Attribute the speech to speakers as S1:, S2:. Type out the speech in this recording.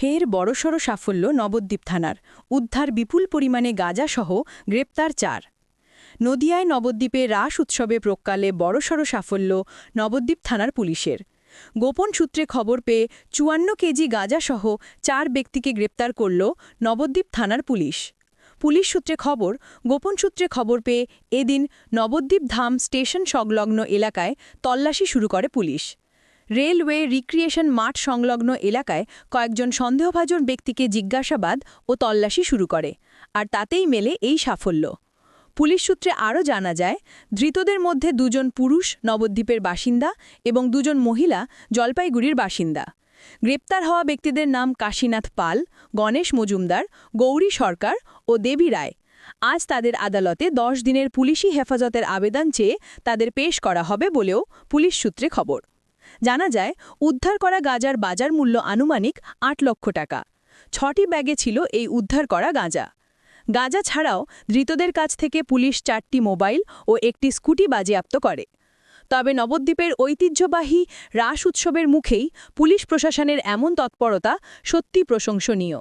S1: ফের বড়সড় সাফল্য নবদ্বীপ থানার। উদ্ধার বিপুল পরিমাণে গাঁজাসহ গ্রেপ্তার চার। নদিয়ায় নবদ্বীপে রাস উৎসবে প্রকালে বড়সড় সাফল্য নবদ্বীপ থানার পুলিশের। গোপন সূত্রে খবর পেয়ে চুয়ান্ন কেজি গাঁজাসহ চার ব্যক্তিকে গ্রেপ্তার করল নবদ্বীপ থানার পুলিশ। পুলিশ সূত্রে খবর, গোপন সূত্রে খবর পেয়ে এদিন নবদ্বীপ ধাম স্টেশন সংলগ্ন এলাকায় তল্লাশি শুরু করে পুলিশ। রেলওয়ে রিক্রিয়েশন মাঠ সংলগ্ন এলাকায় কয়েকজন সন্দেহভাজন ব্যক্তিকে জিজ্ঞাসাবাদ ও তল্লাশি শুরু করে, আর তাতেই মেলে এই সাফল্য। পুলিশ সূত্রে আরও জানা যায়, ধৃতদের মধ্যে দুজন পুরুষ, নবদ্বীপের বাসিন্দা এবং দুজন মহিলা, জলপাইগুড়ির বাসিন্দা। গ্রেপ্তার হওয়া ব্যক্তিদের নাম কাশীনাথ পাল, গণেশ মজুমদার, গৌরী সরকার ও দেবী রায়। আজ তাদের আদালতে দশ দিনের পুলিশি হেফাজতের আবেদন চেয়ে তাদের পেশ করা হবে বলেও পুলিশ সূত্রে খবর। জানা যায়, উদ্ধার করা গাঁজার বাজার মূল্য আনুমানিক আট লক্ষ টাকা। ছটি ব্যাগে ছিল এই উদ্ধার করা গাঁজা। গাঁজা ছাড়াও ধৃতদের কাছ থেকে পুলিশ চারটি মোবাইল ও একটি স্কুটি বাজেয়াপ্ত করে। তবে নবদ্বীপের ঐতিহ্যবাহী রাস উৎসবের মুখেই পুলিশ প্রশাসনের এমন তৎপরতা সত্যি প্রশংসনীয়।